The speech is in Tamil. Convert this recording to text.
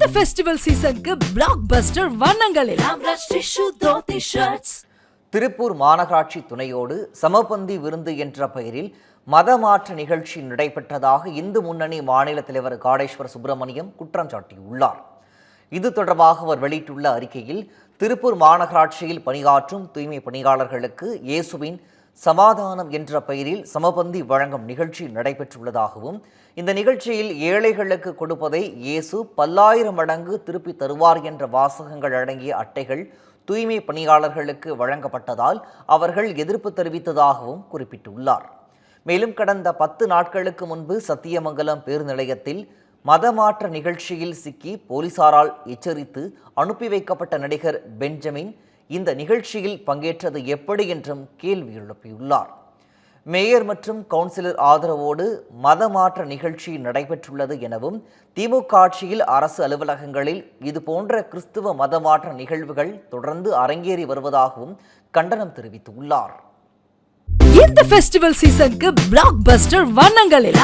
இந்த ஃபெஸ்டிவல் சீசனுக்கு பிளாக் பஸ்டர் வண்ணங்களில் திருப்பூர் மாநகராட்சி துணையோடு சமபந்தி விருந்து என்ற பெயரில் மதமாற்ற நிகழ்ச்சி நடைபெற்றதாக இந்து முன்னணி மாநில தலைவர் காடேஸ்வர சுப்பிரமணியம் குற்றம் சாட்டியுள்ளார். இது தொடர்பாக அவர் வெளியிட்டுள்ள அறிக்கையில் திருப்பூர் மாநகராட்சியில் பணியாற்றும் தூய்மை பணியாளர்களுக்கு இயேசுவின் சமாதானம் என்ற பெயரில் சமபந்தி வழங்கும் நிகழ்ச்சி நடைபெற்றுள்ளதாகவும் இந்த நிகழ்ச்சியில் ஏழைகளுக்கு கொடுப்பதை இயேசு பல்லாயிரம் மடங்கு திருப்பி தருவார் என்ற வாசகங்கள் அடங்கிய அட்டைகள் தூய்மை பணியாளர்களுக்கு வழங்கப்பட்டதால் அவர்கள் எதிர்ப்பு தெரிவித்ததாகவும் குறிப்பிட்டுள்ளார். மேலும் கடந்த பத்து நாட்களுக்கு முன்பு சத்தியமங்கலம் பேருந்து நிலையத்தில் மதமாற்ற நிகழ்ச்சியில் சிக்கி போலீசாரால் எச்சரித்து அனுப்பி வைக்கப்பட்ட நடிகர் பெஞ்சமின் இந்த நிகழ்ச்சியில் பங்கேற்றது எப்படி என்றும் கேள்வி எழுப்பியுள்ளார். மேயர் மற்றும் கவுன்சிலர் ஆதரவோடு மதமாற்ற நிகழ்ச்சி நடைபெற்றுள்ளது எனவும் திமுக ஆட்சியில் அரசு அலுவலகங்களில் இதுபோன்ற கிறிஸ்துவ மதமாற்ற நிகழ்வுகள் தொடர்ந்து அரங்கேறி வருவதாகவும் கண்டனம் தெரிவித்துள்ளார். இந்த ஃபெஸ்டிவல் சீசனுக்கு பிளாக் பஸ்டர் வண்ணங்களில்